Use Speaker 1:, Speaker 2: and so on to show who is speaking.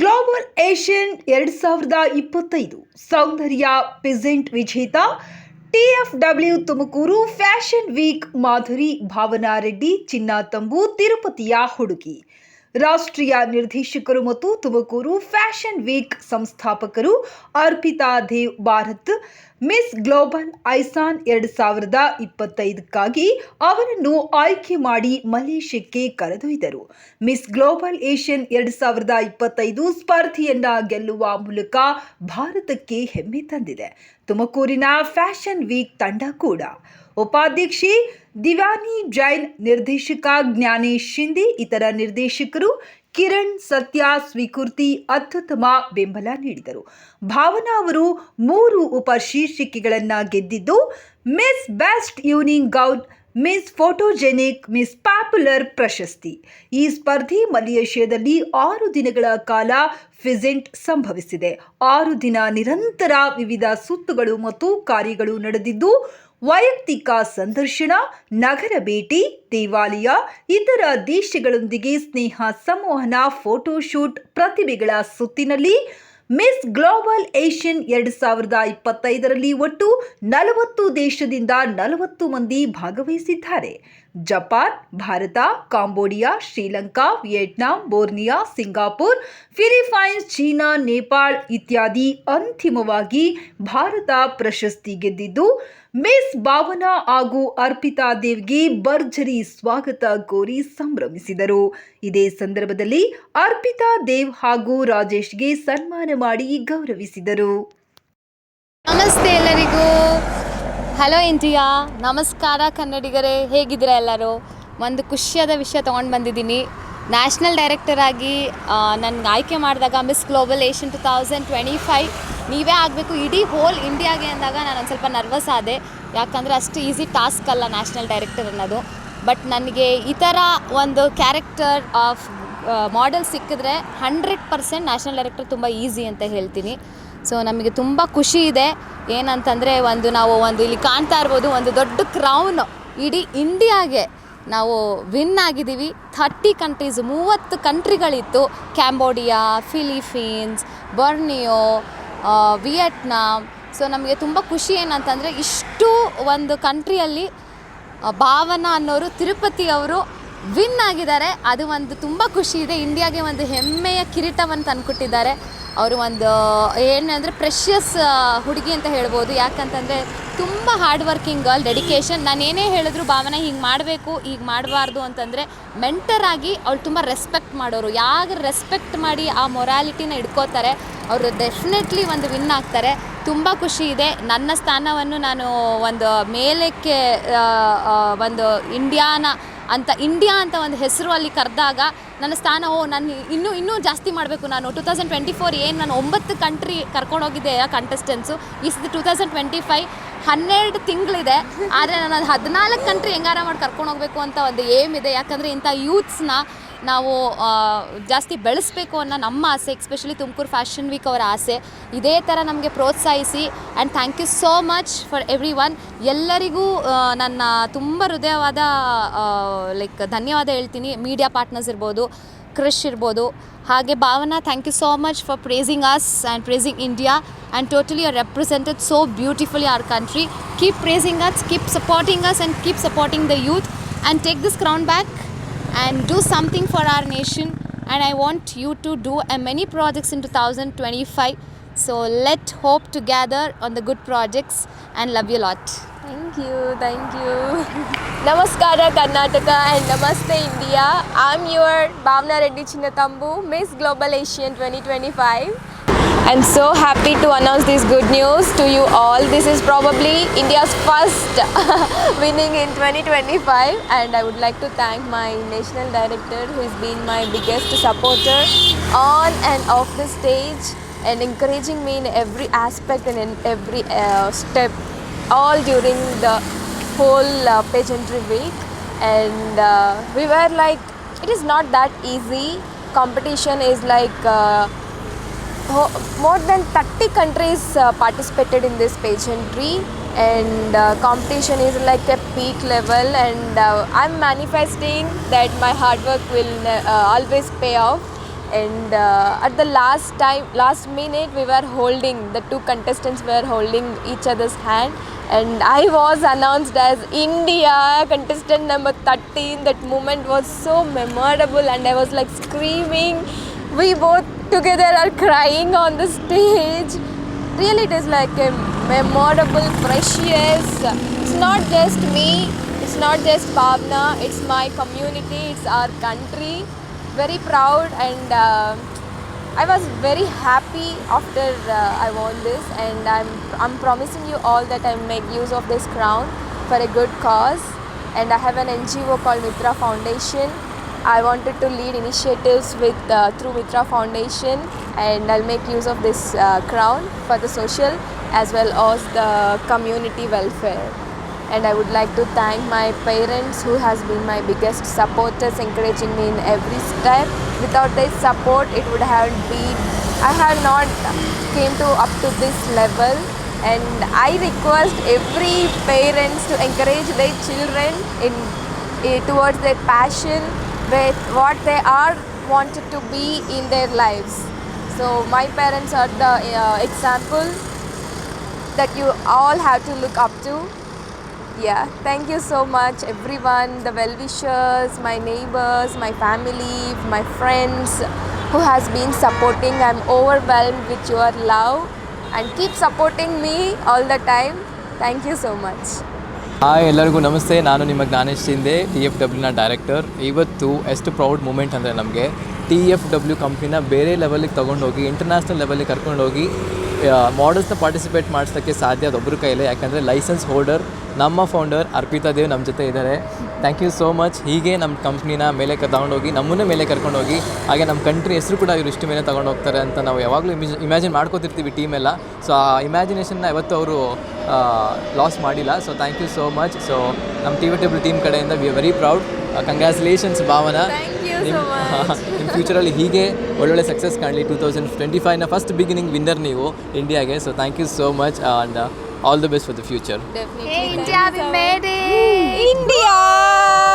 Speaker 1: Global Asian ಎರಡು ಸಾವಿರದ ಇಪ್ಪತ್ತೈದು. ಸೌಂದರ್ಯ, ಪಿಸೆಂಟ್ ವಿಜೇತ T F W Tumakuru fashion week Madhuri Bhavana Reddy ಚಿನ್ನ ತಂಬು, ತಿರುಪತಿಯ ಹುಡುಗಿ. ರಾಷ್ಟ್ರೀಯ ನಿರ್ದೇಶಕರು ಮತ್ತು Tumakuru fashion week ಸಂಸ್ಥಾಪಕರು Arpita Dev Bharat, Miss Global Asian ಎರಡು ಸಾವಿರದ ಇಪ್ಪತ್ತೈದಕ್ಕಾಗಿ ಅವರನ್ನು ಆಯ್ಕೆ ಮಾಡಿ ಮಲೇಷ್ಯಾಕ್ಕೆ ಕರೆದೊಯ್ದರು. ಮಿಸ್ ಗ್ಲೋಬಲ್ ಏಷ್ಯನ್ ಎರಡು ಸಾವಿರದ ಇಪ್ಪತ್ತೈದು ಸ್ಪರ್ಧೆಯನ್ನ ಗೆಲ್ಲುವ ಮೂಲಕ ಭಾರತಕ್ಕೆ ಹೆಮ್ಮೆ ತಂದಿದೆ. ತುಮಕೂರಿನ ಫ್ಯಾಷನ್ ವೀಕ್ ತಂಡ ಕೂಡ. ಉಪಾಧ್ಯಕ್ಷೆ ದಿವಾನಿ ಜೈನ್, ನಿರ್ದೇಶಕ ಜ್ಞಾನೇಶ್ ಶಿಂದೆ, ಇತರ ನಿರ್ದೇಶಕರು ಕಿರಣ್ ಸತ್ಯ ಸ್ವೀಕೃತಿ ಅತ್ಯುತ್ತಮ ಬೆಂಬಲ ನೀಡಿದರು. ಭಾವನಾ ಅವರು ಮೂರು ಉಪಶೀರ್ಷಿಕೆಗಳನ್ನು ಗೆದ್ದಿದ್ದು Miss best evening gown Miss photogenic Miss popular ಪ್ರಶಸ್ತಿ. ಈ ಸ್ಪರ್ಧೆ ಮಲೇಷ್ಯಾದಲ್ಲಿ ಆರು ದಿನಗಳ ಕಾಲ ಫಿಸೆಂಟ್ ಸಂಭವಿಸಿದೆ. ಆರು ದಿನ ನಿರಂತರ ವಿವಿಧ ಸುತ್ತುಗಳು ಮತ್ತು ಕಾರ್ಯಗಳು ನಡೆದಿದ್ದು ವೈಯಕ್ತಿಕ ಸಂದರ್ಶನ, ನಗರ ಭೇಟಿ, ದೇವಾಲಯ, ಇತರ ದೇಶಗಳೊಂದಿಗೆ ಸ್ನೇಹ ಸಂವಹನ, ಫೋಟೋಶೂಟ್ ಪ್ರತಿಭೆಗಳ ಸುತ್ತಿನಲ್ಲಿ ಮಿಸ್ ಗ್ಲೋಬಲ್ ಏಷ್ಯನ್ ಎರಡು ಸಾವಿರದ ಇಪ್ಪತ್ತೈದರಲ್ಲಿ ಒಟ್ಟು ನಲವತ್ತು ದೇಶದಿಂದ ನಲವತ್ತು ಮಂದಿ ಭಾಗವಹಿಸಿದ್ದಾರೆ. Japan, Bharat, Cambodia, Sri Lanka, Vietnam, Borneo, Singapore Philippines China, Nepal ಇತ್ಯಾದಿ ಅಂತಿಮವಾಗಿ ಭಾರತ ಪ್ರಶಸ್ತಿ ಗೆದ್ದಿದ್ದು, ಮಿಸ್ ಭಾವನಾ ಹಾಗೂ ಅರ್ಪಿತಾ ದೇವ್ಗೆ ಭರ್ಜರಿ ಸ್ವಾಗತ ಕೋರಿ ಸಂಭ್ರಮಿಸಿದರು. ಇದೇ ಸಂದರ್ಭದಲ್ಲಿ ಅರ್ಪಿತಾ ದೇವ್ ಹಾಗೂ ರಾಜೇಶ್ಗೆ ಸನ್ಮಾನ ಮಾಡಿ ಗೌರವಿಸಿದರು.
Speaker 2: ನಮಸ್ತೆ ಹಲೋ ಇಂಡಿಯಾ ನಮಸ್ಕಾರ, ಕನ್ನಡಿಗರೇ. ಹೇಗಿದ್ದೀರಾ ಎಲ್ಲರೂ? ಒಂದು ಖುಷಿಯಾದ ವಿಷಯ ತೊಗೊಂಡು ಬಂದಿದ್ದೀನಿ. ನ್ಯಾಷನಲ್ ಡೈರೆಕ್ಟರ್ ಆಗಿ ನನಗೆ ಆಯ್ಕೆ ಮಾಡಿದಾಗ Miss Global Asian two thousand twenty five ನೀವೇ ಆಗಬೇಕು. ಇಡೀ ಹೋಲ್ ಇಂಡಿಯಾಗೆ ಅಂದಾಗ ನಾನು ಒಂದು ಸ್ವಲ್ಪ ನರ್ವಸ್ ಆದೆ. ಯಾಕಂದರೆ ಅಷ್ಟು ಈಸಿ ಟಾಸ್ಕ್ ಅಲ್ಲ ನ್ಯಾಷನಲ್ ಡೈರೆಕ್ಟರ್ ಅನ್ನೋದು. ಬಟ್ ನನಗೆ ಈ ಥರ ಒಂದು ಕ್ಯಾರೆಕ್ಟರ್ ಆಫ್ ಮಾಡೆಲ್ ಸಿಕ್ಕಿದ್ರೆ ಹಂಡ್ರೆಡ್ ಪರ್ಸೆಂಟ್ ನ್ಯಾಷನಲ್ ಡೈರೆಕ್ಟರ್ ತುಂಬ ಈಸಿ ಅಂತ ಹೇಳ್ತೀನಿ. ಸೊ ನಮಗೆ ತುಂಬ ಖುಷಿ ಇದೆ. ಏನಂತಂದರೆ ಒಂದು ನಾವು ಒಂದು ಇಲ್ಲಿ ಕಾಣ್ತಾ ಇರ್ಬೋದು, ಒಂದು ದೊಡ್ಡ ಕ್ರೌನ್ ಇಡೀ ಇಂಡಿಯಾಗೆ ನಾವು ವಿನ್ ಆಗಿದ್ದೀವಿ. ಥರ್ಟಿ ಕಂಟ್ರೀಸ್ ಮೂವತ್ತು ಕಂಟ್ರಿಗಳಿತ್ತು. Cambodia Philippines Borneo Vietnam so ನಮಗೆ ತುಂಬ ಖುಷಿ ಏನಂತಂದರೆ ಇಷ್ಟು ಒಂದು ಕಂಟ್ರಿಯಲ್ಲಿ ಭಾವನ ಅನ್ನೋರು ತಿರುಪತಿ ಅವರು ವಿನ್ ಆಗಿದ್ದಾರೆ. ಅದು ಒಂದು ತುಂಬ ಖುಷಿ ಇದೆ. ಇಂಡಿಯಾಗೆ ಒಂದು ಹೆಮ್ಮೆಯ ಕಿರೀಟವನ್ನು ತಂದುಕೊಟ್ಟಿದ್ದಾರೆ. ಅವರು ಒಂದು, ಏನಂದರೆ ಪ್ರೆಷಿಯಸ್ ಹುಡುಗಿ ಅಂತ ಹೇಳ್ಬೋದು. ಯಾಕಂತಂದರೆ ತುಂಬ ಹಾರ್ಡ್ ವರ್ಕಿಂಗ್ ಗರ್ಲ್ ಡೆಡಿಕೇಶನ್ ನಾನು ಏನೇ ಹೇಳಿದ್ರು ಭಾವನಾ ಹಿಂಗೆ ಮಾಡಬೇಕು, ಹೀಗೆ ಮಾಡಬಾರ್ದು ಅಂತಂದರೆ ಮೆಂಟರ್ ಆಗಿ ಅವಳು ತುಂಬ ರೆಸ್ಪೆಕ್ಟ್ ಮಾಡೋರು. ಯಾಗ ರೆಸ್ಪೆಕ್ಟ್ ಮಾಡಿ ಆ ಮೊರಾಲಿಟಿನ ಇಟ್ಕೋತಾರೆ, ಅವರು ಡೆಫಿನೆಟ್ಲಿ ಒಂದು ವಿನ್ ಆಗ್ತಾರೆ. ತುಂಬ ಖುಷಿ ಇದೆ. ನನ್ನ ಸ್ಥಾನವನ್ನು ನಾನು ಒಂದು ಮೇಲಕ್ಕೆ ಒಂದು ಇಂಡಿಯಾನ ಅಂತ ಇಂಡಿಯಾ ಅಂತ ಒಂದು ಹೆಸರು ಅಲ್ಲಿ ಕರೆದಾಗ ನನ್ನ ಸ್ಥಾನ, ಓ, ನಾನು ಇನ್ನೂ ಇನ್ನೂ ಜಾಸ್ತಿ ಮಾಡಬೇಕು ನಾನು. ಟೂ ತೌಸಂಡ್ ಟ್ವೆಂಟಿ ಫೋರ್ ಏನು ನಾನು ಒಂಬತ್ತು ಕಂಟ್ರಿ ಕರ್ಕೊಂಡೋಗಿದ್ದೆ ಕಂಟೆಸ್ಟೆನ್ಸು ಈ ಸತಿ ಟೂ ತೌಸಂಡ್ ಟ್ವೆಂಟಿ ಫೈವ್ ಹನ್ನೆರಡು ತಿಂಗಳಿದೆ. ಆದರೆ ನಾನು ಅದು ಹದಿನಾಲ್ಕು ಕಂಟ್ರಿ ಹೆಂಗಾರ ಮಾಡಿ ಕರ್ಕೊಂಡು ಹೋಗಬೇಕು ಅಂತ ಒಂದು ಏಮ್ ಇದೆ. ಯಾಕಂದರೆ ಇಂಥ ಯೂತ್ಸ್ನ ನಾವು ಜಾಸ್ತಿ ಬೆಳೆಸಬೇಕು ಅನ್ನೋ ನಮ್ಮ ಆಸೆ ಎಕ್ಸ್ಪೆಷಲಿ ತುಮಕೂರು ಫ್ಯಾಷನ್ ವೀಕ್ ಅವರ ಆಸೆ, ಇದೇ ಥರ ನಮಗೆ ಪ್ರೋತ್ಸಾಹಿಸಿ and thank you so much for everyone ಎಲ್ಲರಿಗೂ ನನ್ನ ತುಂಬ ಹೃದಯವಾದ ಲೈಕ್ ಧನ್ಯವಾದ ಹೇಳ್ತೀನಿ. ಮೀಡಿಯಾ ಪಾರ್ಟ್ನರ್ಸ್ ಇರ್ಬೋದು ಕ್ರಿಶ್ ಇರ್ಬೋದು. ಹಾಗೆ Bhavana thank you so much for praising us and praising India and totally are represented so beautifully our country keep praising us keep supporting us and keep supporting the youth and take this crown back and do something for our nation and i want you to do many projects in 2025 so let hope together on the good projects and love you a lot
Speaker 3: Thank you, thank you. Namaskara Karnataka and Namaste India. I'm your Bhavna Reddy Chinnatambu, Miss Global Asian 2025. I'm so happy to announce this good news to you all. This is probably India's first winning in 2025 and I would like to thank my national director who has been my biggest supporter on and off the stage and encouraging me in every aspect and in every uh, step all during the whole uh, pageantry week and uh, we were like it is not that easy competition is like uh, more than 30 countries uh, participated in this pageantry and uh, competition is like a peak level and uh, i'm manifesting that my hard work will uh, always pay off and uh, at the last time, last minute, we were holding the two contestants were holding each other's hand, and I was announced as India contestant number 13. That moment was so memorable, and I was like screaming. We both together are crying on the stage. Really it is like a memorable precious. It's not just me. It's not just bhavna. It's my community. It's our country. Very proud and uh, i was very happy after uh, i won this and i'm i'm promising you all that i make use of this crown for a good cause. And i have an ngo called mitra foundation I wanted to lead initiatives with uh, through Mitra Foundation, and I'll make use of this uh, crown for the social as well as the community welfare. And I would like to thank my parents, who has been my biggest supporters, encouraging me in every step. Without their support, it would have been I have not came to up to this level. And I request every parents to encourage their children in eh, towards their passion with what they are wanted to be in their lives. So my parents are the uh, example that you all have to look up to. Yeah thank you so much everyone the well wishers my neighbors my family my friends who has been supporting. I'm overwhelmed with your love and keep supporting me all the time. Thank you so much
Speaker 4: hi, ಎಲ್ಲರಿಗೂ ನಮಸ್ತೆ. ನಾನು ನಿಮ್ಮ Gyanesh Shinde, T F ಡಬ್ಲ್ಯೂನ director ಇವತ್ತು ಎಷ್ಟು proud moment ಅಂದರೆ ನಮಗೆ T F W ಕಂಪ್ನಿನ ಬೇರೆ ಲೆವೆಲಿಗೆ ತೊಗೊಂಡೋಗಿ ಇಂಟರ್ನ್ಯಾಷನಲ್ ಲೆವೆಲಿಗೆ ಕರ್ಕೊಂಡೋಗಿ ಮಾಡಲ್ಸ್ನ ಪಾರ್ಟಿಸಿಪೇಟ್ ಮಾಡಿಸೋಕ್ಕೆ ಸಾಧ್ಯ ಅದೊಬ್ಬರ ಕೈಲೇ. ಯಾಕಂದರೆ ಲೈಸೆನ್ಸ್ ಹೋಲ್ಡರ್ ನಮ್ಮ ಫೌಂಡರ್ ಅರ್ಪಿತಾ ದೇವ್ ನಮ್ಮ ಜೊತೆ ಇದ್ದಾರೆ. ಥ್ಯಾಂಕ್ ಯು ಸೋ ಮಚ್ ಹೀಗೆ ನಮ್ಮ ಕಂಪ್ನಿನ ಮೇಲೆ ತಗೊಂಡೋಗಿ ನಮ್ಮನ್ನೇ ಮೇಲೆ ಕರ್ಕೊಂಡೋಗಿ ಹಾಗೆ ನಮ್ಮ ಕಂಟ್ರಿ ಹೆಸರು ಕೂಡ ಇವರು ಇಷ್ಟು ಮೇಲೆ ತಗೊಂಡು ಹೋಗ್ತಾರೆ ಅಂತ ನಾವು ಯಾವಾಗಲೂ ಇಮಿಜ್ ಇಮ್ಯಾಜಿನ್ ಮಾಡ್ಕೋತಿರ್ತೀವಿ ಟೀಮೆಲ್ಲ ಸೊ ಆ ಇಮ್ಯಾಜಿನೇಷನ್ನ ಇವತ್ತು ಅವರು ಲಾಸ್ ಮಾಡಿಲ್ಲ. So thank you so much so ನಮ್ಮ ಟಿ ವಿ ಟೇಬಲ್ ಟೀಮ್ ಕಡೆಯಿಂದ we are very proud congratulations Bhavana. ನಿಮ್ಮ. ನಿಮ್ಮ ಫ್ಯೂಚರಲ್ಲಿ ಹೀಗೆ ಒಳ್ಳೊಳ್ಳೆ ಸಕ್ಸಸ್ ಕಾಣಲಿ. ಟೂ ತೌಸಂಡ್ ಟ್ವೆಂಟಿ ಫೈವ್ನ ಫಸ್ಟ್ ಬಿಗಿನಿಂಗ್ ವಿನ್ನರ್ ನೀವು ಇಂಡಿಯಾಗೆ so thank you so much and all the best for the future.
Speaker 3: Definitely.
Speaker 2: Hey, India, we made it!
Speaker 3: India!